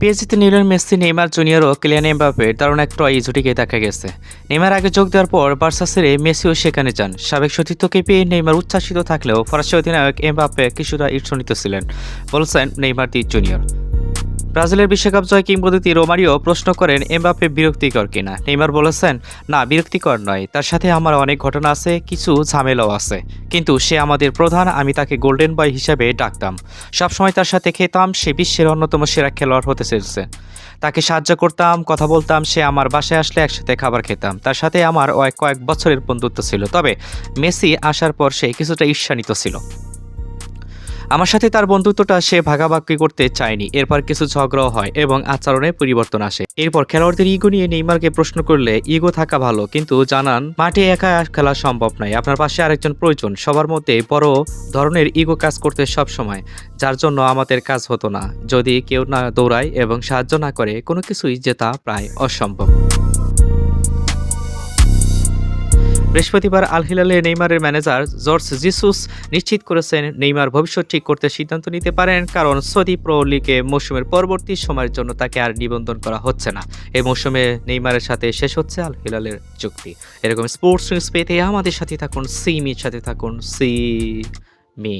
পিএসজিতে নিলেন Messi, Neymar junior ও Kylian Mbappe দারুণ এক ট্রয় জুটিকে দেখা গেছে। নেইমার আগে যোগ দেওয়ার পর বার্সা সেরে মেসিও সেখানে যান। সাবেক সতীর্থকে পেয়ে নেইমার উচ্ছ্বাসিত থাকলেও ফরাসি অধিনায়ক এমবাপে কিছুটা ঈর্ষণিত ছিলেন। বলছেন নেইমার দি জুনিয়র। ব্রাজিলের বিশ্বকাপ জয় কিংবদন্তি রোমারিও প্রশ্ন করেন এমবাপে বিরক্তিকর কিনা? নেইমার বলেছেন, না, বিরক্তিকর নয়। তার সাথে আমার অনেক ঘটনা আছে, কিছু ঝামেলাও আছে। কিন্তু সে আমাদের প্রধান, আমি তাকে গোল্ডেন বয় হিসাবে ডাকতাম। সবসময় তার সাথে খেতাম, সে বিশ্বের অন্যতম সেরা খেলোয়াড় হতে চেয়েছে। তাকে সাহায্য করতাম, কথা বলতাম, সে আমার বাসায় আসলে একসাথে খাবার খেতাম। তার সাথে আমার কয়েক বছরের বন্ধুত্ব ছিল। তবে মেসি আসার পর সে কিছুটা ঈর্ষান্বিত ছিল। আমার সাথে তার বন্ধুত্বটা সে ভাগাভাগি করতে চায়নি। এরপর কিছু ঝগড়াও হয় এবং আচরণে পরিবর্তন আসে। এরপর খেলোয়াড়দের ইগো নিয়ে নেইমারকে প্রশ্ন করলে, ইগো থাকা ভালো, কিন্তু জানান, মাঠে একা খেলা সম্ভব নয়। আপনার পাশে আরেকজন প্রয়োজন। সবার মধ্যে বড় ধরনের ইগো কাজ করতে সব সময়। যার জন্য আমাদের কাজ হতো না। যদি কেউ না দৌড়ায় এবং সাহায্য না করে, কোনো কিছুই জেতা প্রায় অসম্ভব। বৃহস্পতিবার আল হিলালে নেইমারের ম্যানেজার জর্জ জিসুস নিশ্চিত করেছেন নেইমার ভবিষ্যৎ ঠিক করতে সিদ্ধান্ত নিতে পারেন, কারণ সৌদি প্রো লিগে মৌসুমের পরবর্তী সময়ের জন্য তাকে আর নিবন্ধন করা হচ্ছে না। এই মৌসুমে নেইমারের সাথে শেষ হচ্ছে আল হিলালের চুক্তি। এরকম স্পোর্টস নিউজ পেতে আমাদের সাথে থাকুন সি মির সাথে থাকুন, সি মি।